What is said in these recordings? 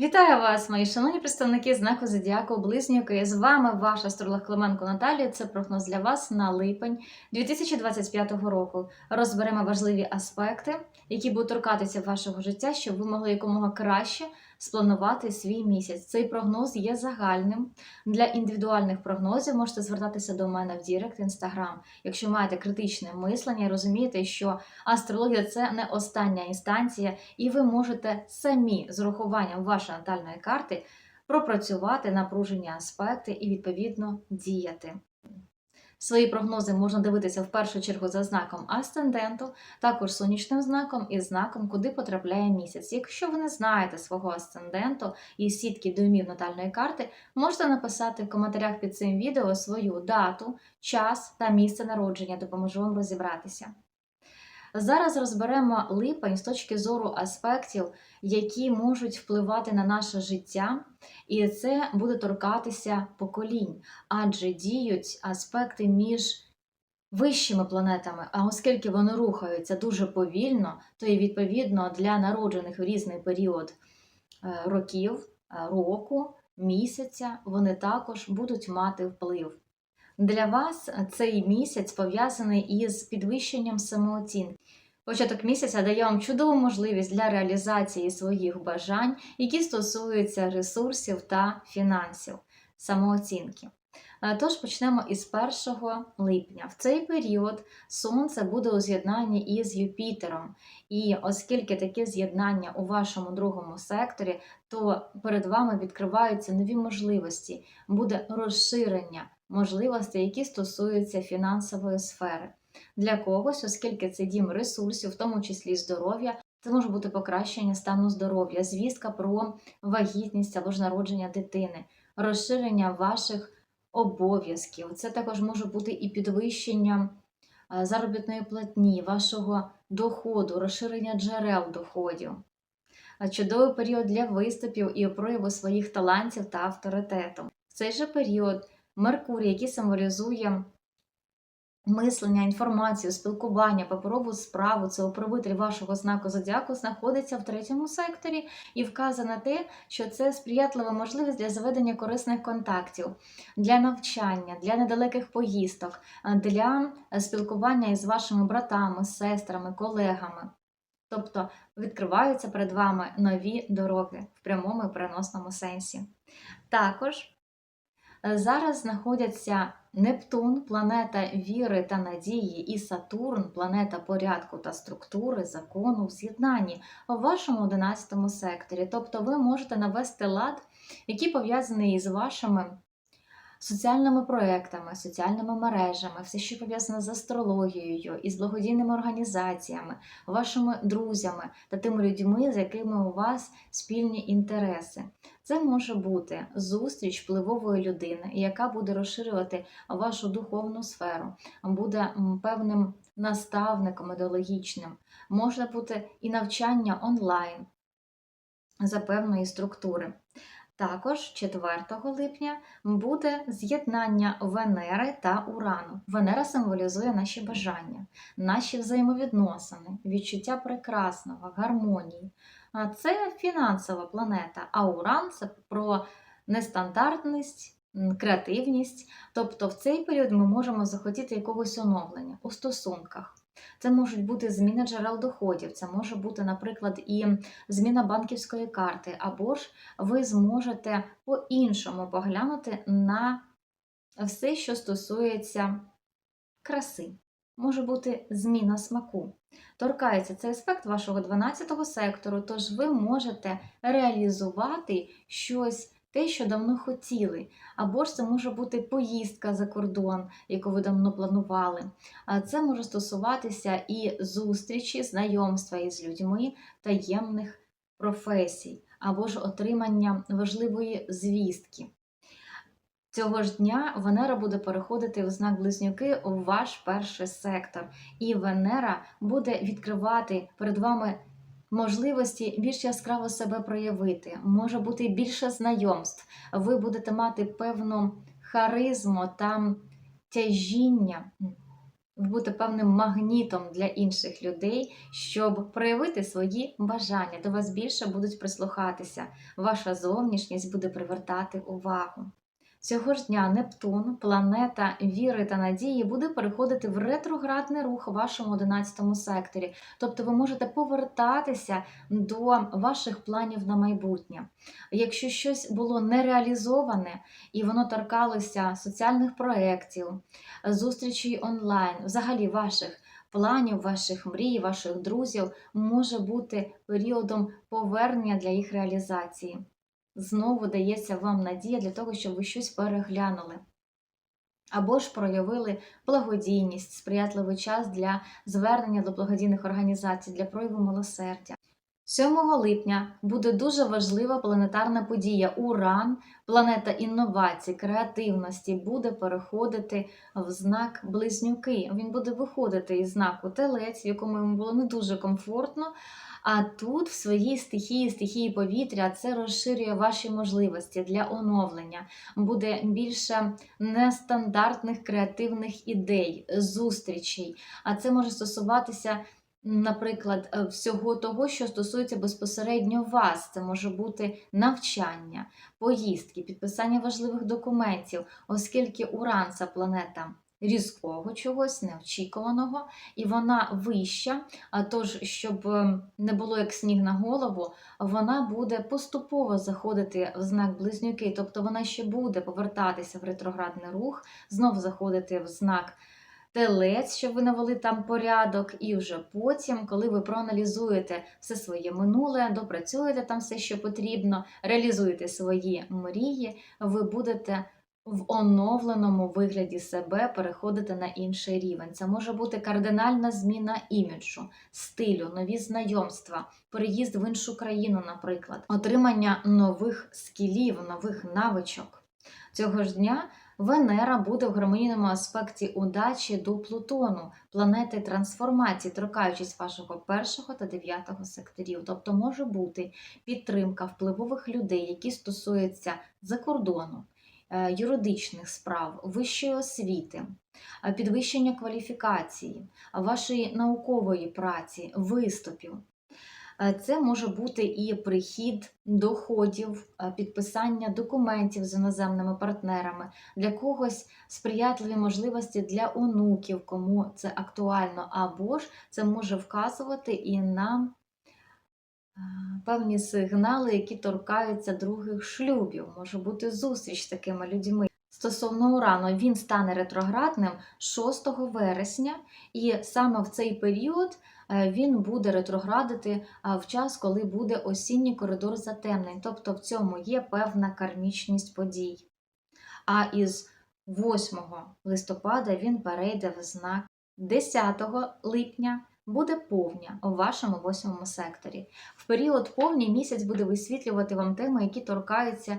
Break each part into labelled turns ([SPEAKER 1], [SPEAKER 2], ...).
[SPEAKER 1] Вітаю вас, мої шановні представники знаку Зодіаку Близнюки. З вами ваша астролог Клименко Наталія. Це прогноз для вас на липень 2025 року. Розберемо важливі аспекти, які будуть торкатися вашого життя, щоб ви могли якомога краще спланувати свій місяць. Цей прогноз є загальним. Для індивідуальних прогнозів можете звертатися до мене в Дірект Інстаграм. Якщо маєте критичне мислення, розумієте, що астрологія це не остання інстанція, і ви можете самі з урахуванням вашої натальної карти пропрацювати напружені аспекти і відповідно діяти. Свої прогнози можна дивитися в першу чергу за знаком асценденту, також сонячним знаком і знаком, куди потрапляє місяць. Якщо ви не знаєте свого асценденту і сітки домів натальної карти, можете написати в коментарях під цим відео свою дату, час та місце народження, допоможу вам розібратися. Зараз розберемо липень з точки зору аспектів, які можуть впливати на наше життя, і це буде торкатися поколінь, адже діють аспекти між вищими планетами. А оскільки вони рухаються дуже повільно, то і відповідно для народжених в різний період е, років, е, року, місяця, вони також будуть мати вплив. Для вас цей місяць пов'язаний із підвищенням самооцінки. Початок місяця дає вам чудову можливість для реалізації своїх бажань, які стосуються ресурсів та фінансів, самооцінки. Е, Тож почнемо із 1 липня. В цей період Сонце буде у з'єднанні із Юпітером. І оскільки таке з'єднання у вашому другому секторі, то перед вами відкриваються нові можливості, буде розширення можливостей, які стосуються фінансової сфери. Для когось, оскільки це дім ресурсів, в тому числі здоров'я, це може бути покращення стану здоров'я, звістка про вагітність або ж народження дитини, розширення ваших обов'язків. Це також може бути і підвищення е, заробітної платні, вашого доходу, розширення джерел доходів. Е, Чудовий період для виступів і прояву своїх талантів та авторитету. В цей же період Меркурій, який символізує мислення, інформацію, спілкування, паперову справу, це управитель вашого знаку зодіаку, знаходиться в третьому секторі і вказує на те, що це сприятлива можливість для заведення корисних контактів, для навчання, для недалеких поїздок, для спілкування із вашими братами, сестрами, колегами. Тобто відкриваються перед вами нові дороги в прямому і переносному сенсі. Також зараз знаходяться Нептун, планета віри та надії, і Сатурн, планета порядку та структури, закону в з'єднанні в вашому 11 секторі. Тобто ви можете навести лад, який пов'язаний із вашими соціальними проектами, соціальними мережами, все, що пов'язане з астрологією, із благодійними організаціями, вашими друзями та тими людьми, з якими у вас спільні інтереси. Це може бути зустріч впливової людини, яка буде розширювати вашу духовну сферу, буде певним наставником ідеологічним, може бути і навчання онлайн за певної структури. Також 4 липня буде з'єднання Венери та Урану. Венера символізує наші бажання, наші взаємовідносини, відчуття прекрасного, гармонії. Це фінансова планета, а Уран це про нестандартність, креативність. Тобто в цей період ми можемо захотіти якогось оновлення у стосунках. Це можуть бути зміни джерел доходів, це може бути, наприклад, і зміна банківської карти, або ж ви зможете по-іншому поглянути на все, що стосується краси. Може бути зміна смаку. Торкається цей аспект вашого 12-го сектору, тож ви можете реалізувати щось, те, що давно хотіли. Або ж це може бути поїздка за кордон, яку ви давно планували. Це може стосуватися і зустрічі, знайомства із людьми таємних професій, або ж отримання важливої звістки. Цього ж дня Венера буде переходити в знак Близнюки у ваш перший сектор, і Венера буде відкривати перед вами можливості більш яскраво себе проявити, може бути більше знайомств. Ви будете мати певну харизму та тяжіння будете певним магнітом для інших людей, щоб проявити свої бажання. До вас більше будуть прислухатися. Ваша зовнішність буде привертати увагу. Цього ж дня Нептун, планета віри та надії, буде переходити в ретроградний рух у вашому 11 секторі. Тобто ви можете повертатися до ваших планів на майбутнє. Якщо щось було нереалізоване і воно торкалося соціальних проєктів, зустрічей онлайн, взагалі ваших планів, ваших мрій, ваших друзів, може бути періодом повернення для їх реалізації. Знову дається вам надія для того, щоб ви щось переглянули. Або ж проявили благодійність, сприятливий час для звернення до благодійних організацій, для прояву милосердя. 7 липня буде дуже важлива планетарна подія. Уран, планета інновацій, креативності, буде переходити в знак близнюки. Він буде виходити із знаку телець, в якому йому було не дуже комфортно. А тут, в своїй стихії, стихії повітря, це розширює ваші можливості для оновлення. Буде більше нестандартних креативних ідей, зустрічей. А це може стосуватися наприклад, е, всього того, що стосується безпосередньо вас. Це може бути навчання, поїздки, підписання важливих документів, оскільки Уран це планета. Різкого чогось неочікуваного, і вона вища. А тож, щоб е, не було як сніг на голову, вона буде поступово заходити в знак близнюки, тобто вона ще буде повертатися в ретроградний рух, знов заходити в знак телець, щоб ви навели там порядок, і вже потім, коли ви проаналізуєте все своє минуле, допрацюєте там все, що потрібно, реалізуєте свої мрії, ви будете. В оновленому вигляді себе переходити на інший рівень. Це може бути кардинальна зміна іміджу, стилю, нові знайомства, переїзд в іншу країну, наприклад, отримання нових скілів, нових навичок. Цього ж дня Венера буде в гармонійному аспекті удачі до Плутону, планети трансформації, торкаючись вашого першого та дев'ятого секторів. Тобто може бути підтримка впливових людей, які стосуються закордону, е, юридичних справ, вищої освіти, е, підвищення кваліфікації, вашої наукової праці, виступів. Е, це може бути і прихід доходів, е, підписання документів з іноземними партнерами, для когось сприятливі можливості для онуків, кому це актуально, або ж це може вказувати і на е, певні сигнали, які торкаються других шлюбів. Може бути зустріч з такими людьми. Стосовно урану, він стане ретроградним 6 вересня, і саме в цей період він буде ретроградити в час, коли буде осінній коридор затемнень. Тобто в цьому є певна кармічність подій. А із 8 листопада він перейде в знак 10 липня буде повня у вашому восьмому секторі. В період повні місяць буде висвітлювати вам теми, які торкаються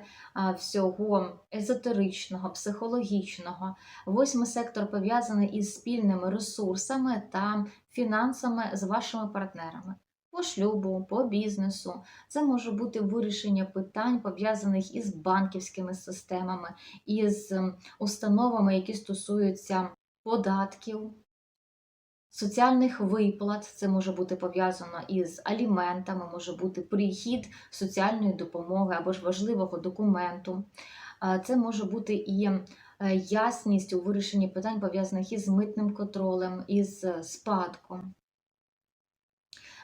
[SPEAKER 1] всього езотеричного, психологічного. Восьмий сектор пов'язаний із спільними ресурсами та фінансами з вашими партнерами. По шлюбу, по бізнесу, це може бути вирішення питань, пов'язаних із банківськими системами, із установами, які стосуються податків, соціальних виплат, це може бути пов'язано із аліментами, може бути прихід соціальної допомоги або ж важливого документу. Це може бути і е, ясність у вирішенні питань, пов'язаних із митним контролем, із е, спадком.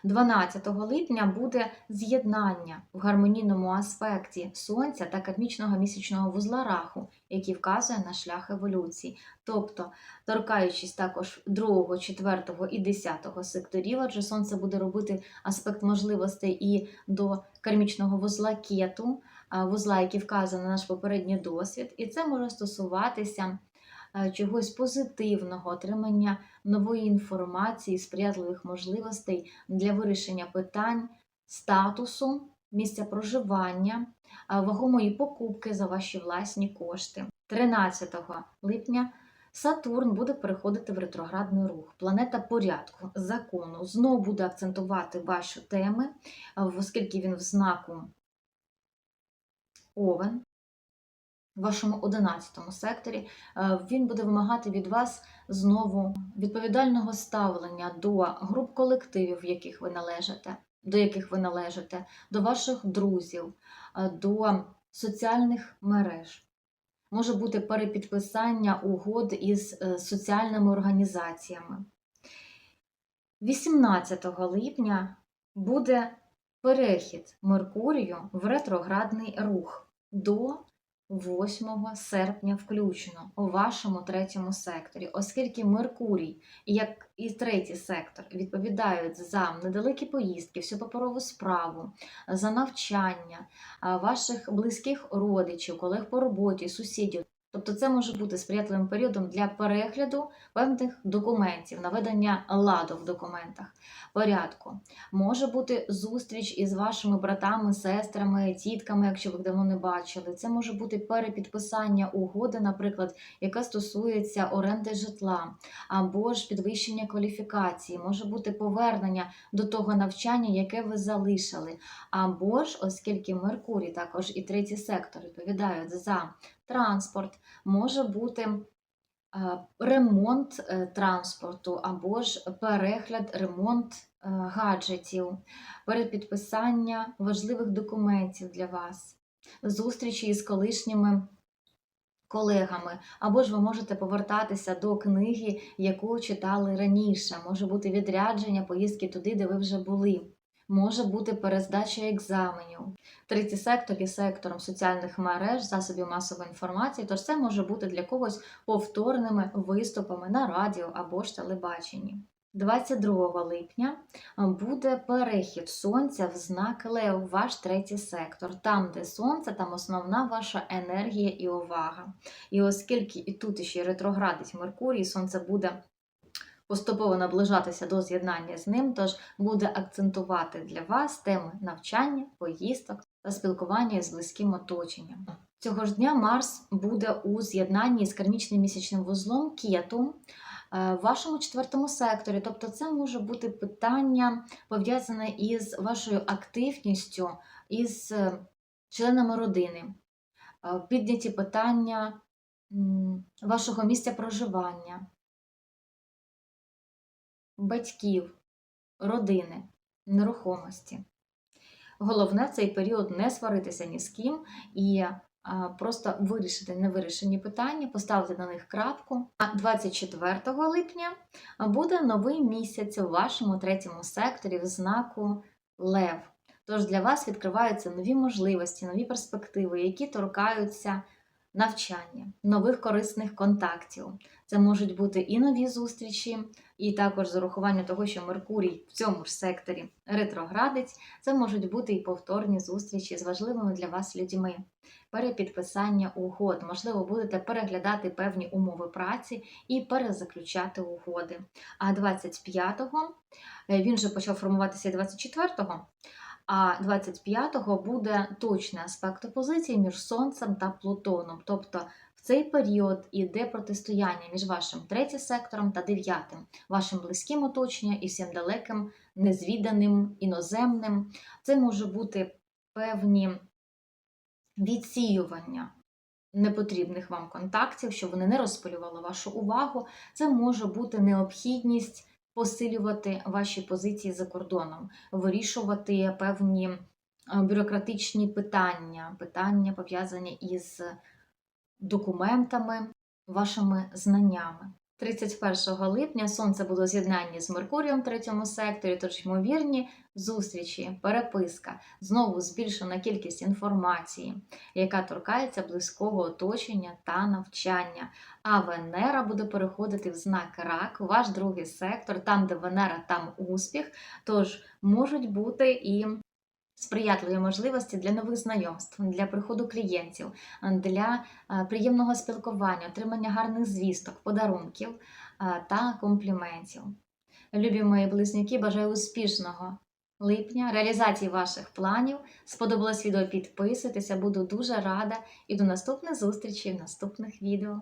[SPEAKER 1] 12 липня буде з'єднання в гармонійному аспекті Сонця та кармічного місячного вузла раху, який вказує на шлях еволюції. Тобто, торкаючись також 2, 4 і 10 секторів, адже Сонце буде робити аспект можливостей і до кармічного вузла кету, вузла, який вказує на наш попередній досвід, і це може стосуватися. Е, чогось позитивного, отримання нової інформації, сприятливих можливостей для вирішення питань, статусу, місця проживання, е, вагомої покупки за ваші власні кошти. 13 липня. Сатурн буде переходити в ретроградний рух. Планета порядку, закону знову буде акцентувати ваші теми, е, оскільки він в знаку Овен. В вашому 11 секторі, е, він буде вимагати від вас знову відповідального ставлення до груп колективів, в яких ви належите, до яких ви належите, до ваших друзів, е, до соціальних мереж. Може бути перепідписання угод із е, соціальними організаціями. 18 липня буде перехід Меркурію в ретроградний рух до 8 серпня включно у вашому третьому секторі, оскільки Меркурій, як і третій сектор, відповідають за недалекі поїздки, всю паперову справу, за навчання ваших близьких родичів, колег по роботі, сусідів. Тобто це може бути сприятливим періодом для перегляду певних документів, наведення ладу в документах, порядку. Може бути зустріч із вашими братами, сестрами, тітками, якщо ви давно не бачили. Це може бути перепідписання угоди, наприклад, яка стосується оренди житла, або ж підвищення кваліфікації, може бути повернення до того навчання, яке ви залишили. Або ж, оскільки Меркурій, також і третій сектор відповідають за транспорт, може бути е, ремонт е, транспорту, або ж перегляд, ремонт е, гаджетів, перепідписання важливих документів для вас, зустрічі із колишніми колегами, або ж ви можете повертатися до книги, яку читали раніше. Може бути відрядження, поїздки туди, де ви вже були. Може бути перездача екзаменів. Третій сектор є сектором соціальних мереж, засобів масової інформації, тож це може бути для когось повторними виступами на радіо або ж телебаченні. 22 липня буде перехід сонця в знак Лев, ваш третій сектор. Там, де сонце, там основна ваша енергія і увага. І оскільки і тут ще ретроградить Меркурій, сонце буде поступово наближатися до з'єднання з ним, тож буде акцентувати для вас теми навчання, поїздок та спілкування з близьким оточенням. Цього ж дня Марс буде у з'єднанні з кармічним місячним вузлом Кету е, в вашому четвертому секторі. Тобто, це може бути питання пов'язане із вашою активністю, із е, членами родини, Е, підняті питання вашого місця проживання батьків, родини, нерухомості. Головне в цей період не сваритися ні з ким і просто вирішити невирішені питання, поставити на них крапку. А 24 липня буде новий місяць у вашому третьому секторі в знаку Лев. Тож для вас відкриваються нові можливості, нові перспективи, які торкаються навчання, нових корисних контактів. Це можуть бути і нові зустрічі, і також з урахуванням того, що Меркурій в цьому ж секторі ретроградить, це можуть бути і повторні зустрічі з важливими для вас людьми, перепідписання угод. Можливо, будете переглядати певні умови праці і перезаключати угоди. А 25-го е, він же почав формуватися і 24-го. А 25-го буде точний аспект опозиції між Сонцем та Плутоном. Тобто в цей період іде протистояння між вашим третім сектором та дев'ятим, вашим близьким оточенням і всім далеким, незвіданим, іноземним. Це може бути певні відсіювання непотрібних вам контактів, щоб вони не розпилювали вашу увагу. Це може бути необхідність посилювати ваші позиції за кордоном, вирішувати певні е, бюрократичні питання, питання пов'язані із документами, вашими знаннями. 31 липня сонце буде у з'єднанні з Меркурієм в третьому секторі, тож ймовірні зустрічі, переписка, знову збільшена кількість інформації, яка торкається близького оточення та навчання. А Венера буде переходити в знак рак, ваш другий сектор, там, де Венера, там успіх. Тож можуть бути і сприятливі можливості для нових знайомств, для приходу клієнтів, для е, приємного спілкування, отримання гарних звісток, подарунків е, та компліментів. Любі мої близнюки, бажаю успішного липня, реалізації ваших планів. Сподобалось відео, підписуйтеся, буду дуже рада і до наступних зустрічей в наступних відео.